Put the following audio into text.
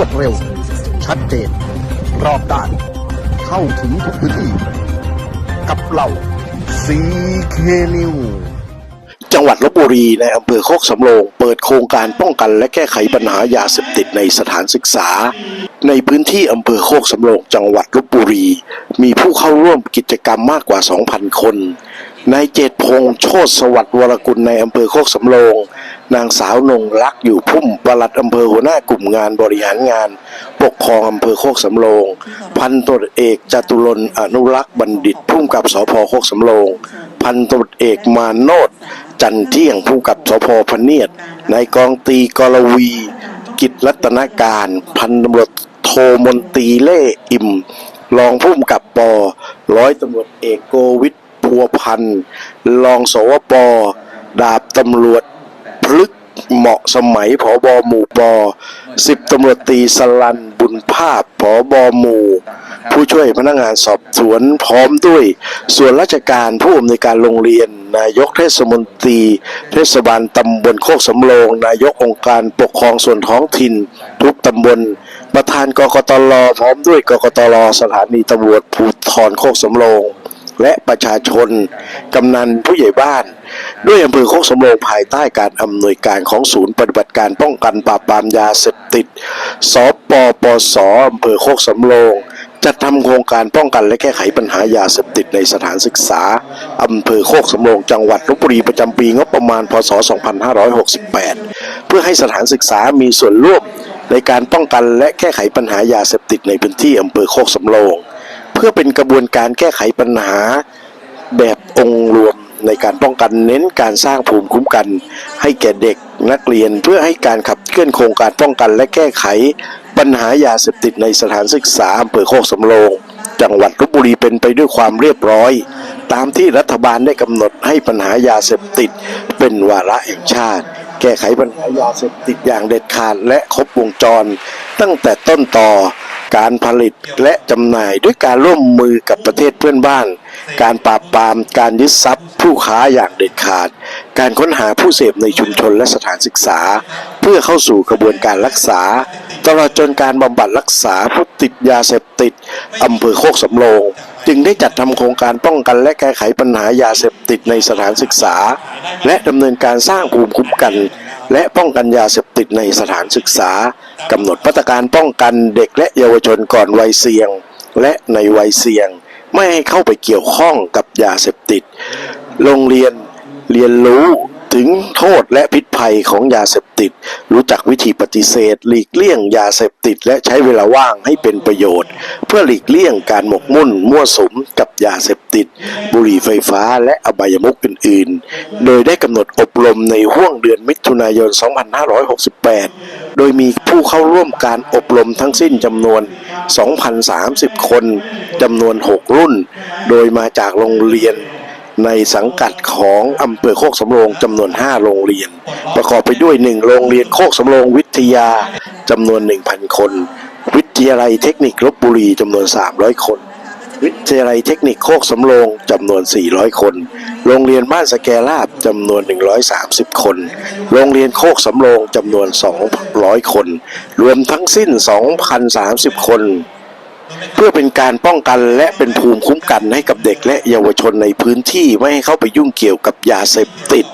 วดเร็ว ชัดเจน รอบด้าน เข้าถึงทุกพื้นที่ กับเราซีเคนิวจังหวัดลบบุรีในอำเภอโคกสำโรง เปิดโครงการป้องกันและแก้ไขปัญหายาเสพติดในสถานศึกษา ในพื้นที่อำเภอโคกสำโรงจังหวัดลบบุรี มีผู้เข้าร่วมกิจกรรมมากกว่า 2,000 คน นายเจตพงษ์โชติสวัสดิ์วรกุลในอำเภอโคกสำโรง นางสาวนงรักอยู่พุ่มปลัดอำเภอหัวหน้ากลุ่มงานบริหารงาน ปกครองอำเภอโคกสำโรง พันตรวจเอกจตุรนต์อนุรักษ์บัณฑิตพุ่มกับสพโคกสำโรง พันตรวจเอกมาโนดจันเที่ยงผู้กับสพพเนียดนายกองตีกรวี กิจรัตนการ พันตำรวจโทมนตีเล่อิ่ม รองผู้กำกับปอร้อยตำรวจเอกโกวิท พัวพันรองสวปดาบตำรวจพลึกเหมาะสมัยผอบอหมู่ปอสิบตำรวจตีสลันบุญภาพผอบอหมู่ ผู้ช่วยพนักงานสอบสวนพร้อมด้วย ส่วนราชการผู้อำนวยการโรงเรียน นายกเทศมนตรี เทศบาลตำบลโคกสำโรง นายกองค์การปกครองส่วนท้องถิ่น ทุกตำบล ประธานกกตลพร้อมด้วยกกตลสถานีตำรวจภูธรโคกสำโรง และประชาชน กำนันผู้ใหญ่บ้าน ด้วยอำเภอโคกสำโรงภายใต้การอำนวยการของศูนย์ปฏิบัติการป้องกันปราบปรามยาเสพติด สปปสอำเภอโคกสำโรงจัดทำโครงการป้องกันและแก้ไขปัญหายาเสพติดในสถานศึกษาอำเภอโคกสำโรงจังหวัดลบบุรีประจำปีงบประมาณพศ 2568 เพื่อให้สถานศึกษามีส่วนร่วมในการป้องกันและแก้ไขปัญหายาเสพติดในพื้นที่อำเภอโคกสำโรง เพื่อเป็นกระบวนการแก้ไขปัญหาแบบองค์รวมในการป้องกันเน้นการสร้างภูมิคุ้มกัน ให้แก่เด็กนักเรียนเพื่อให้การขับเคลื่อนโครงการป้องกันและแก้ไขปัญหายาเสพติดในสถานศึกษาอำเภอโคกสำโรงจังหวัดลบบุรีเป็นไปด้วยความเรียบร้อย ตามที่รัฐบาลได้กำหนดให้ปัญหายาเสพติด เป็นวาระแห่งชาติ แก้ไขปัญหายาเสพติดอย่างเด็ดขาดและครบวงจร ตั้งแต่ต้นต่อ การผลิตและจำหน่ายด้วยการร่วมมือกับประเทศเพื่อนบ้าน การปราบปรามการยึดทรัพย์ ผู้ค้าอย่างเด็ดขาด การค้นหาผู้เสพในชุมชนและสถานศึกษา เพื่อเข้าสู่กระบวนการรักษา ตลอดจนการบำบัดรักษาผู้ติดยาเสพติดอำเภอโคกสำโรง จึงได้จัดทำโครงการป้องกันและแก้ไขปัญหายาเสพติดในสถานศึกษา และดำเนินการสร้างภูมิคุ้มกัน และป้องกันยาเสพติดในสถานศึกษากำหนดมาตรการป้องกันเด็กและเยาวชนก่อนวัยเสี่ยง และในวัยเสี่ยง ไม่ให้เข้าไปเกี่ยวข้องกับยาเสพติด โรงเรียนเรียนรู้ ถึงโทษและพิษภัยของยาเสพติด รู้จักวิธีปฏิเสธ หลีกเลี่ยงยาเสพติด และใช้เวลาว่างให้เป็นประโยชน์ เพื่อหลีกเลี่ยงการหมกมุ่น มั่วสุมกับยาเสพติด บุหรี่ไฟฟ้าและอบายมุขอื่น ๆ โดยได้กำหนดอบรมในห้วงเดือนมิถุนายน 2568 โดยมีผู้เข้าร่วมการอบรมทั้งสิ้นจำนวน 2,030 คนจำนวน 6 รุ่น โดยมาจากโรงเรียน ในสังกัดของอำเภอโคกสำโรงจำนวน 5 โรงเรียน ประกอบไปด้วย 1 โรงเรียนโคกสำโรงวิทยาจำนวน 1,000 คน วิทยาลัยเทคนิคลบบุรีจำนวน 300 คน วิทยาลัยเทคนิคโคกสำโรงจำนวน 400 คน โรงเรียนบ้านสแกลาบจำนวน 130 คน โรงเรียนโคกสำโรงจำนวน 200 คน รวมทั้งสิ้น 2,030 คน เพื่อเป็นการป้องกันและเป็นภูมิคุ้มกันให้กับเด็กและเยาวชนในพื้นที่ไม่ให้เข้าไปยุ่งเกี่ยวกับยาเสพติด